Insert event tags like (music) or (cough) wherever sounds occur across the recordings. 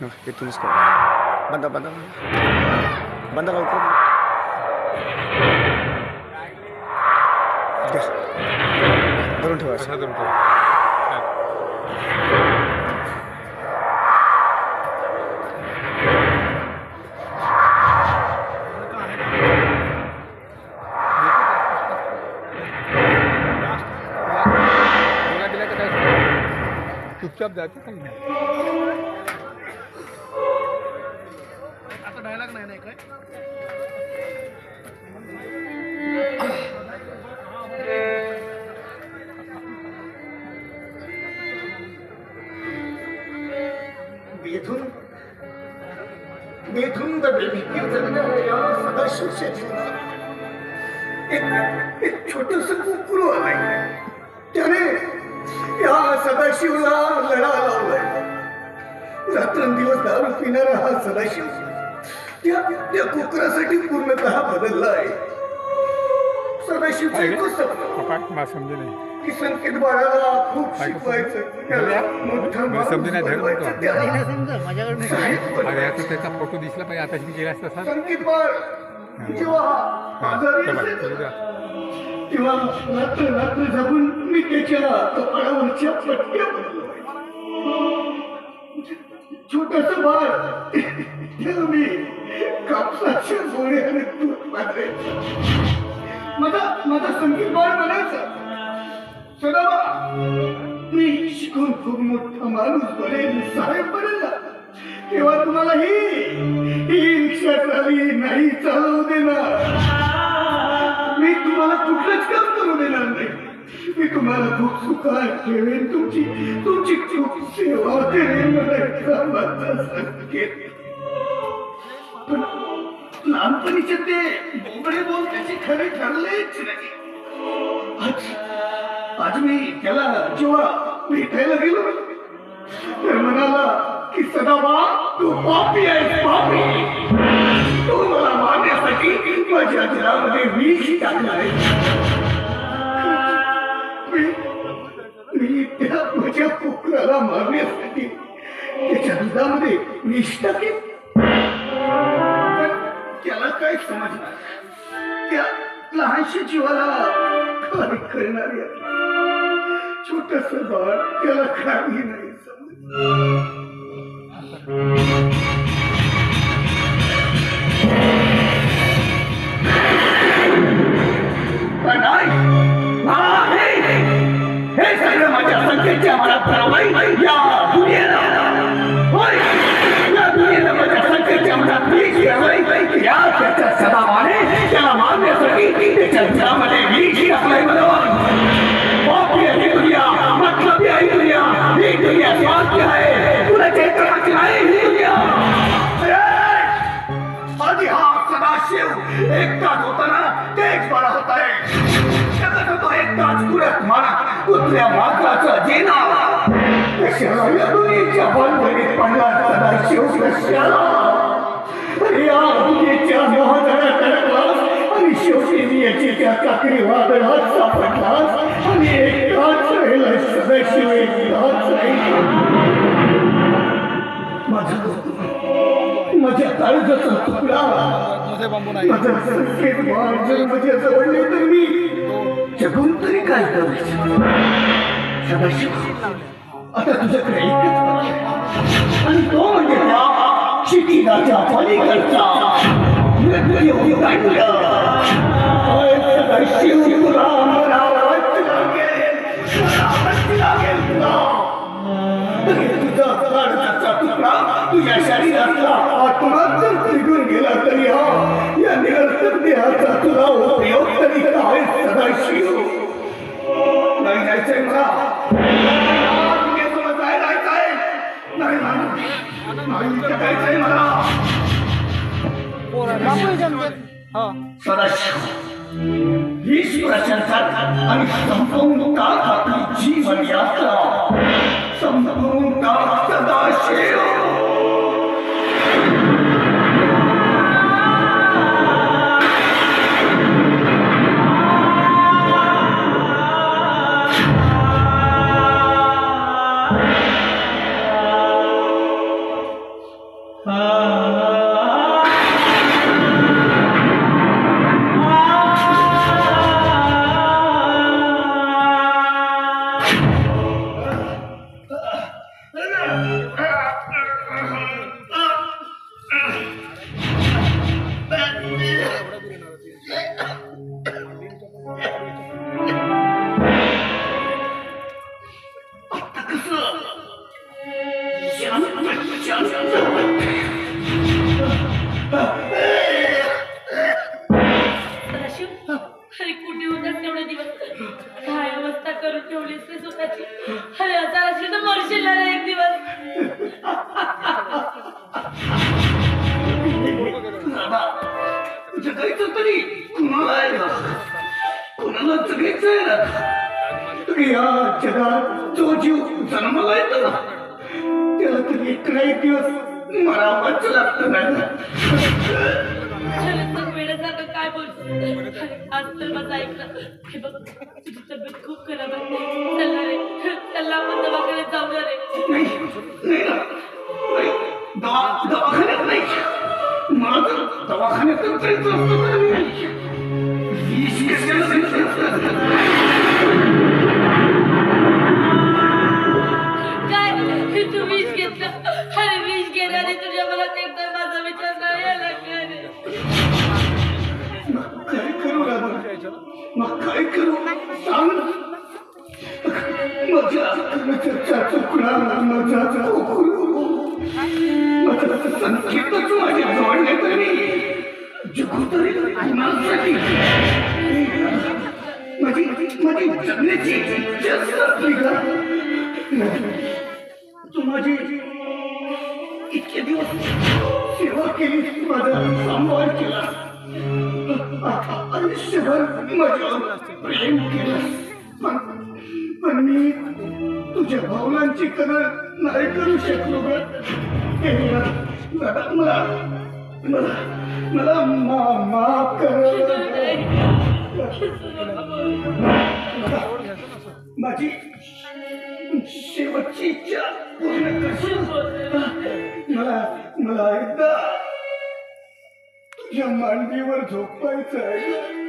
Nah, Ah, itulis ko. Banda, banda. Banda lang ko. Turun ধরুন ঠিক Turun ধরুন ঠিক চুপচাপ যাচ্ছে डायलॉग नाही नाही द बेबी जगणाऱ्या सदाशिव शेतीला एक एक छोटस कुकुरू आलंय हो त्याने या सदाशिवला लढा लावलाय रात्रंदिवस दारू पिणारा हा सदाशिव। त्या त्या कुकुरासाठी पूर्णतः नाही. की संकेत बाळाला खूप शिकवायचं? त्याला मोठं त्याचा फोटो दिसला पाहिजे. आता केला असता संकेत बाळ. जेव्हा हा. तेव्हा रात्र रात्र जगून मी त्याच्या कपाळावरच्या. छोटस बाळ. (laughs) मी कापसाच्या जोड्याने दूध पाजायचं. माझा माझा संगीत बाळ म्हणायचं. सदाबा मी शिकून खूप मोठा माणूस बनेल साहेब बनेल तेव्हा तुम्हाला ही ही रिक्षा चाली नाही चालवू देणार. मी तुम्हाला कुठलंच काम करू देणार नाही. मी तुम्हाला खूप सुखात ठेवेन तुमची तुमची खूप सेवा करेन मला कामाचा संकेत. पण लहानपणीचे ते बोबडे बोलण्याचे खरे ठरलेच नाही आज मी त्याला जेव्हा भेटायला गेलो, तर म्हणाला की सदाबा तू पापी आहेस, पापी. तू मला मारण्यासाठी माझ्या घरामध्ये विष टाकलाय मी मी त्या माझ्या कुकराला मारण्यासाठी त्याच्या दुधामध्ये विष पण त्याला काय समजणार? त्या लहानशी जीवाला काय करणार छोटस बाळ त्याला काही नाही समजत हे सगळं माझ्या संख्येच्या मला राहावं या मारण्यासाठी त्याच्या घरामध्ये वीज टाकलाय बरोबर ही दुनिया मतलबी आहे ही दुनिया ही दुनिया आहे तुला चैत्राची आहे ही दुनिया अरे! हा सदाशिव एकटाच होता तेच बरा आहे जगत होतो एकटाच मारा कुठल्या मात्राचं जेना कशाला दुनियेच्या बंधनीत पडला सदाशिव कशाला या दुनियेच्या शेवटी मी याची त्या चाकरी वादळात सापडलास आणि एकटाच राहिला सदाशिव एकटाच राहिला माझा माझ्या काळजाचा तुकडा माझा संकेत बाळ जर माझ्या जवळ तर मी जगून तरी काय करायचं सदाशिव आता तुझ्याकडे एकच आणि तो म्हणजे त्या क्षितिजाच्या पलीकडचा मृत्यूदंड. होय, सदाशिव तुला मरावंच लागेल. मरावंच लागेल तुला. तरी तुझा काळजाचा तुकडा तुझ्या शरीरातला आत्मा जर निघून गेला तरी हा या निरर्थक देहाचा तुला उपयोग सदाशिव वीस प्रशंसक आणि संपूर्ण काळ आपली जीवन यात्रा ना रे एक दिवस. जगायचं तरी कुणाला आहे ना? कुणाला जगायचं आहे ना? या जगात जो जीव जन्माला येतो ना त्याला तरी एक ना एक दिवस मरावाच लागतं नाही वेड्यासारखं काय बोलतो आज तर माझं ऐकलं. हे बघ तुझी तब्येत खूप खराब आहे. नाही नाही दवा दवाखान्यात नाही. मला दवाखान्यात जायचं असतं संकेतच माझ्या जोडले तरी जगू तरी माझी माझी जगण्याची जास्त असली का तू माझी इतके दिवस सेवा केली माझा सांभाळ केला आयुष्यभर माझ्यावर प्रेम केलं पण मी तुझ्या भावनांची कदर नाही करू शकलो ग. हे मला मला मला मला मा- माफ कर. माझी शेवटची इच्छा पूर्ण करशील? मला मला एकदा तुझ्या मांडीवर झोपायचं आहे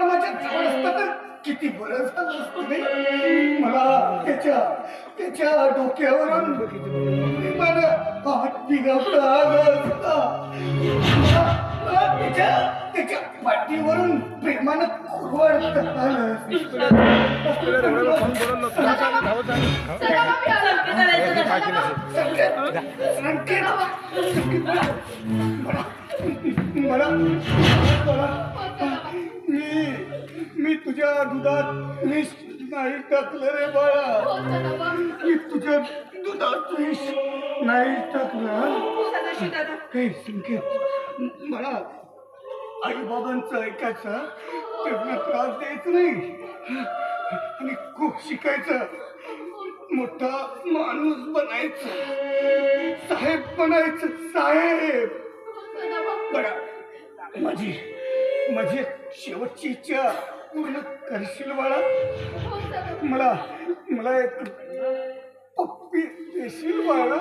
बाळ माझ्या जवळ असतं तर किती बरं झालं असतं नाही मला त्याच्या त्याच्या डोक्यावरून प्रेमानं हात फिरवता असता मला त्याच्या त्याच्या पाठीवरून प्रेमानं कुरवाडता आलं संकेत मला मला मी मी तुझ्या दुधात मिस नाही टाकलं रे बाळा. मी तुझ्या दुधात विष नाही टाकलं. काही संकेत? मला आई बाबांचं ऐकायचं त्यांना त्रास द्यायचा नाही. आणि खूप शिकायचं. मोठा माणूस बनायचं. साहेब बनायचं. साहेब. बघा माझी माझी शेवटची इच्छा पूर्ण करशील बाळा? मला मला एक पप्पी देशील बाळा?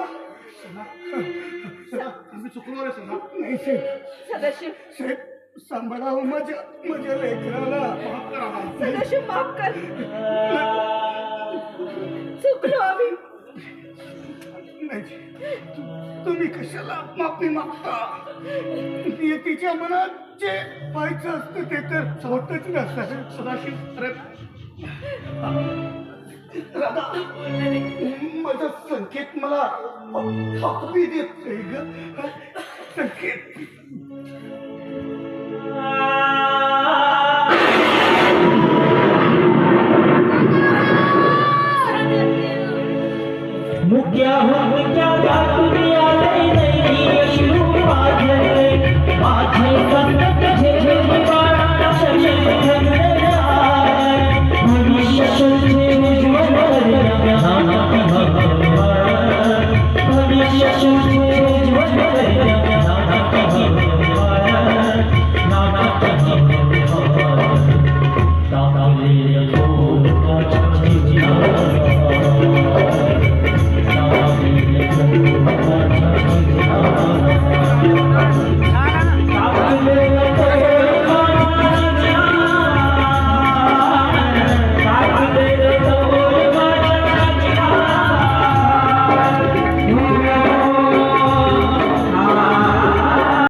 आम्ही चुकलो रे सोना. नाही साहेब सदाशिव. साहेब सांभाळावं माझ्या माझ्या लेकराला. माफ करा. सदाशिव माफ कर. चुकलो आम्ही. नाही तुम्ही कशाला माफी मागता? तिच्या मनात जे व्हायचं असतं ते तर होतच नसतं सदाशिव राधा माझा संकेत मला पप्पी देत ग. संकेत.